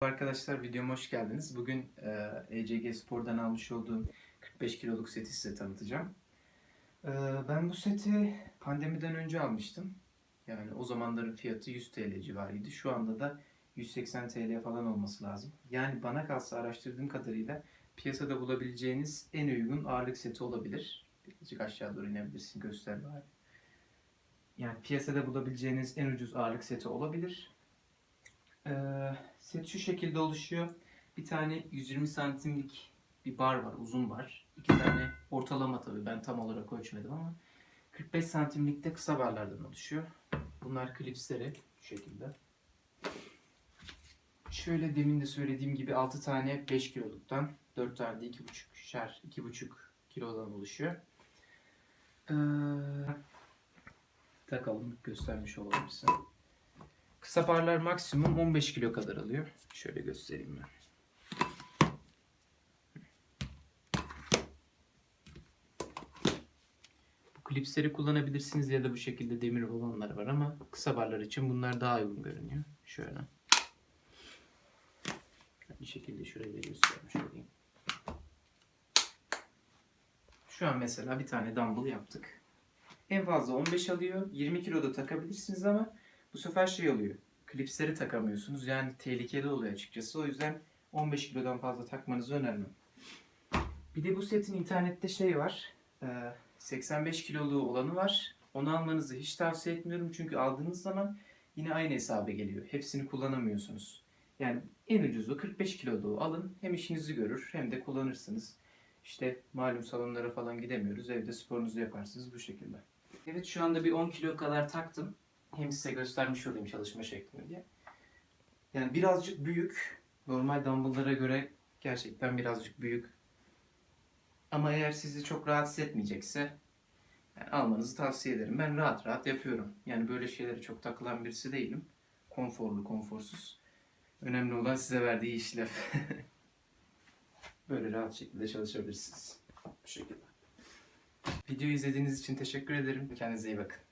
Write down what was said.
Arkadaşlar videoma hoş geldiniz. Bugün e, ECG Spor'dan almış olduğum 45 kiloluk seti size tanıtacağım. E, ben bu seti pandemiden önce almıştım. Yani o zamanların fiyatı 100 TL civarıydı. Şu anda da 180 TL falan olması lazım. Yani bana kalsa araştırdığım kadarıyla piyasada bulabileceğiniz en uygun ağırlık seti olabilir. Birazcık aşağı doğru inebilirsin göster bari. Yani piyasada bulabileceğiniz en ucuz ağırlık seti olabilir. Ee, set şu şekilde oluşuyor. Bir tane 120 santimlik bir bar var, uzun bar. İki tane ortalama tabii ben tam olarak ölçmedim ama 45 santimlik de kısa barlardan oluşuyor. Bunlar klipsleri şu şekilde. Şöyle demin de söylediğim gibi 6 tane 5 kiloluktan, 4 tane de 2,5 şer 2,5 kilodan oluşuyor. Ee, takalım göstermiş olalım size. Kısa barlar maksimum 15 kilo kadar alıyor. Şöyle göstereyim ben. Bu klipsleri kullanabilirsiniz ya da bu şekilde demir olanlar var ama kısa barlar için bunlar daha uygun görünüyor. Şöyle. Bir şekilde şurayı da göstermiş olayım. Şu an mesela bir tane dumbbell yaptık. En fazla 15 alıyor. 20 kilo da takabilirsiniz ama bu sefer şey oluyor. Klipsleri takamıyorsunuz. Yani tehlikeli oluyor açıkçası. O yüzden 15 kilodan fazla takmanızı önermem. Bir de bu setin internette şey var. e, 85 kiloluğu olanı var. Onu almanızı hiç tavsiye etmiyorum. Çünkü aldığınız zaman yine aynı hesaba geliyor. Hepsini kullanamıyorsunuz. Yani en ucuzu 45 kiloluğu alın. Hem işinizi görür hem de kullanırsınız. İşte malum salonlara falan gidemiyoruz. Evde sporunuzu yaparsınız bu şekilde. Evet şu anda bir 10 kilo kadar taktım hem size göstermiş olayım çalışma şeklini diye. Yani birazcık büyük. Normal dumbbelllara göre gerçekten birazcık büyük. Ama eğer sizi çok rahatsız etmeyecekse yani almanızı tavsiye ederim. Ben rahat rahat yapıyorum. Yani böyle şeylere çok takılan birisi değilim. Konforlu, konforsuz. Önemli olan size verdiği işlev. böyle rahat şekilde çalışabilirsiniz. Bu şekilde. Videoyu izlediğiniz için teşekkür ederim. Kendinize iyi bakın.